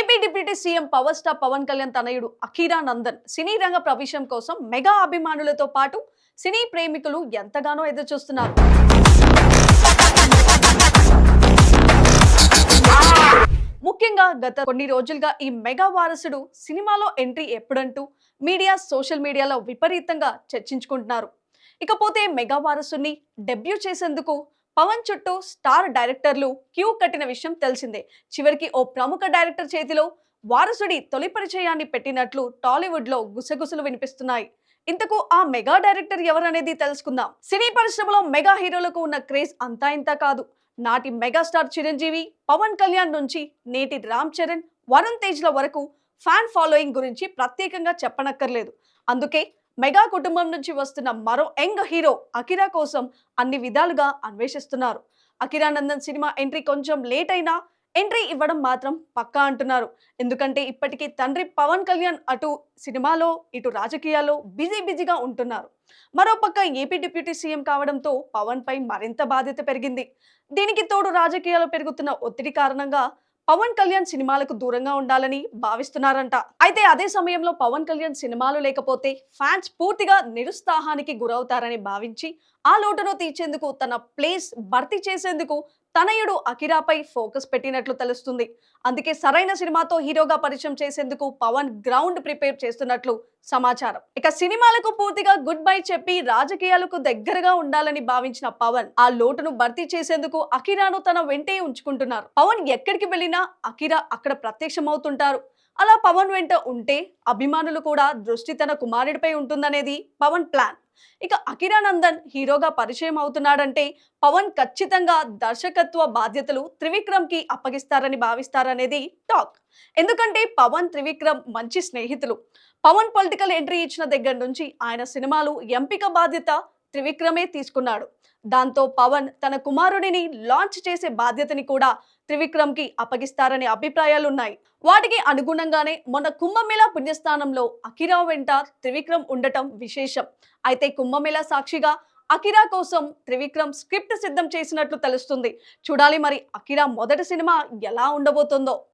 AP deputy CM power star Pawan Kalyan తనయుడు అఖీరా నందన్ సినీ రంగ ప్రవేశం కోసం మెగా అభిమానులతో పాటు సినీ ప్రేమికులు ఎంతగానో ఎదురుచూస్తున్నారు. ముఖ్యంగా గత కొన్ని రోజులుగా ఈ మెగా వారసుడు సినిమాలో ఎంట్రీ ఎప్పుడంటూ మీడియా సోషల్ మీడియాలో విపరీతంగా చర్చించుకుంటున్నారు. ఇకపోతే మెగా వారసుని డెబ్యూ చేసేందుకు పవన్ చుట్టూ స్టార్ డైరెక్టర్లు క్యూ కట్టిన విషయం తెలిసిందే. చివరికి ఓ ప్రముఖ డైరెక్టర్ చేతిలో వారసుడి తొలి పరిచయాన్ని పెట్టినట్లు టాలీవుడ్లో గుసగుసలు వినిపిస్తున్నాయి. ఇంతకు ఆ మెగా డైరెక్టర్ ఎవరనేది తెలుసుకుందాం. సినీ పరిశ్రమలో మెగా హీరోలకు ఉన్న క్రేజ్ అంతా ఇంత కాదు. నాటి మెగాస్టార్ చిరంజీవి పవన్ కళ్యాణ్ నుంచి నేటి రామ్ చరణ్ వరుణ్ తేజ్ల వరకు ఫ్యాన్ ఫాలోయింగ్ గురించి ప్రత్యేకంగా చెప్పనక్కర్లేదు. అందుకే మెగా కుటుంబం నుంచి వస్తున్న మరో యంగ్ హీరో అకిరా కోసం అన్ని విధాలుగా అన్వేషిస్తున్నారు. అకిరానందన్ సినిమా ఎంట్రీ కొంచెం లేట్ అయినా ఎంట్రీ ఇవ్వడం మాత్రం పక్కా అంటున్నారు. ఎందుకంటే ఇప్పటికీ తండ్రి పవన్ కళ్యాణ్ అటు సినిమాలో ఇటు రాజకీయాల్లో బిజీ బిజీగా ఉంటున్నారు. మరోపక్క ఏపీ డిప్యూటీ సీఎం కావడంతో పవన్ పై మరింత బాధ్యత పెరిగింది. దీనికి తోడు రాజకీయాలు పెరుగుతున్న ఒత్తిడి కారణంగా పవన్ కళ్యాణ్ సినిమాలకు దూరంగా ఉండాలని భావిస్తున్నారంట. అయితే అదే సమయంలో పవన్ కళ్యాణ్ సినిమాలు లేకపోతే ఫ్యాన్స్ పూర్తిగా నిరుత్సాహానికి గురవుతారని భావించి ఆ లోటును తీర్చేందుకు తన ప్లేస్ భర్తీ చేసేందుకు తనయుడు అకిరాపై ఫోకస్ పెట్టినట్లు తెలుస్తుంది. అందుకే సరైన సినిమాతో హీరోగా పరిచయం చేసేందుకు పవన్ గ్రౌండ్ ప్రిపేర్ చేస్తున్నట్లు సమాచారం. ఇక సినిమాలకు పూర్తిగా గుడ్ బై చెప్పి రాజకీయాలకు దగ్గరగా ఉండాలని భావించిన పవన్ ఆ లోటును భర్తీ చేసేందుకు అకిరాను తన వెంటే ఉంచుకుంటున్నారు. పవన్ ఎక్కడికి వెళ్ళినా అకిరా అక్కడ ప్రత్యక్షమవుతుంటారు. అలా పవన్ వెంట ఉంటే అభిమానులు కూడా దృష్టి తన కుమారుడిపై ఉంటుందనేది పవన్ ప్లాన్. ఇక అకిరానందన్ హీరోగా పరిచయం అవుతున్నాడంటే పవన్ ఖచ్చితంగా దర్శకత్వ బాధ్యతలు త్రివిక్రమ్కి అప్పగిస్తారని భావిస్తారనేది టాక్. ఎందుకంటే పవన్ త్రివిక్రమ్ మంచి స్నేహితులు. పవన్ పొలిటికల్ ఎంట్రీ ఇచ్చిన దగ్గర నుంచి ఆయన సినిమాలు ఎంపిక బాధ్యత త్రివిక్రమే తీసుకున్నాడు. దాంతో పవన్ తన కుమారుడిని లాంచ్ చేసే బాధ్యతని కూడా త్రివిక్రమ్కి అప్పగిస్తారనే అభిప్రాయాలు ఉన్నాయి వాటికి అనుగుణంగానే మొన్న కుంభమేళా పుణ్యస్థానంలో అకిరా వెంట త్రివిక్రమ్ ఉండటం విశేషం. అయితే కుంభమేళా సాక్షిగా అకిరా కోసం త్రివిక్రమ్ స్క్రిప్ట్ సిద్ధం చేసినట్లు తెలుస్తుంది. చూడాలి మరి అకిరా మొదటి సినిమా ఎలా ఉండబోతుందో.